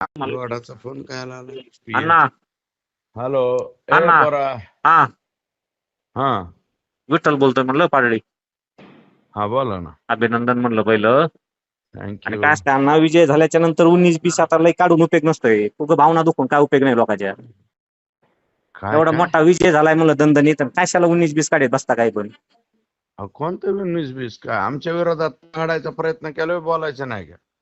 वाडाचा phone काय आला अण्णा. Hello. हा. हा. विठ्ठल बोलतोय म्हणलं पाडळी हा बोला ना. अभिनंदन म्हणलं पहिलं. आणि थँक्यू काय असतं अण्णा विजय झाल्याच्यानंतर उन्नीस बीस आता लय काढून उपयोग नसतोय. उगं भावना दुखून काय उपयोग नाही लोकांच्या. काय एवढा? मोठा विजय झालाय म्हणलं दणदणी तर कशाला उन्नीस बीस काढत बसता काय पण? कोणतं बिनवीस बीस काय आमच्या विरोधात काढायचा प्रयत्न केला बोलायचं नाही का?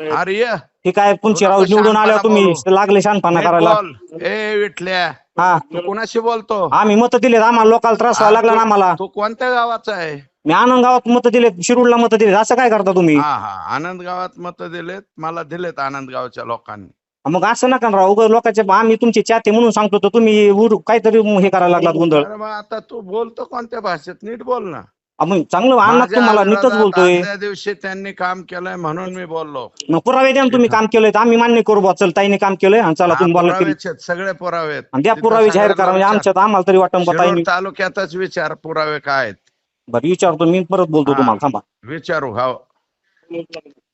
अरे ये. हे काय पुंचीराव थोडंसं निवडून आल्यावर शहाणपणा तुम्ही. लागले शानपणा करायला. बोल. ए विठल्या. हा. तू कुणाशी बोलतो? आम्ही मत दिलेत. आम्हाला लोकांना त्रास व्हायला लागला ना आम्हाला. तू कोणत्या गावाचा आहे? मी आनंद गावात मत दिलेत. शिरूरला मत दिलेत. असं काय करता तुम्ही? हा हा. आनंद गावात मत दिलेत. मला दिलेत आनंद गावच्या लोकांनी. मग असं नका ना राव. उगाच लोकांचे आम्ही तुमचे चाहते म्हणून सांगतो. तर तुम्ही उर- काहीतरी हे करायला लागलात गोंधळ. अरे मग आता तू बोलतो कोणत्या भाषेत? नीट बोल ना. मग चांगलं अण्णा माझ्या तुम्हाला नीटच बोलतोय. आदल्या दिवशी त्यांनी काम केलंय म्हणून मी बोललो. मग पुरावे द्या ना तुम्ही काम केलंय तर आम्ही मान्य करू बा चल ताईने काम केलंय आणि चला हा, तुम्ही बोला तरी. पुरावेच आहेत, सगळे पुरावे आहेत. आणि द्या तिथं पुरावे जाहीर करा म्हणजे. आमच्यात आम्हाला तरी वाटतं बा शिरूर ताईने तालुक्यातच विचार पुरावे काय आहेत? बरं विचारतो मी परत बोलतो हा. तुम्हाला थांबा. विचारू हा.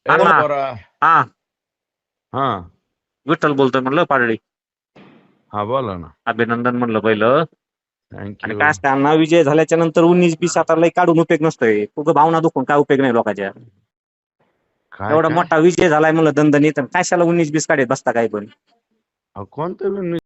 पोरा. हा. हा. विठ्ठल बोलतोय म्हणलं पाडळी. हा बोला ना. अभिनंदन म्हणलं पहिलं. आणि काय असतं अण्णा विजय झाल्याच्यानंतर उन्नीस बीस आता लय काढून उपयोग नसतोय. उगं भावना दुखून काय उपयोग नाही लोकांच्या. काय एवढा काय? मोठा विजय झालाय म्हणलं दणदणी तर कशाला उन्नीस बीस काढत बसता काय पण? कोणतं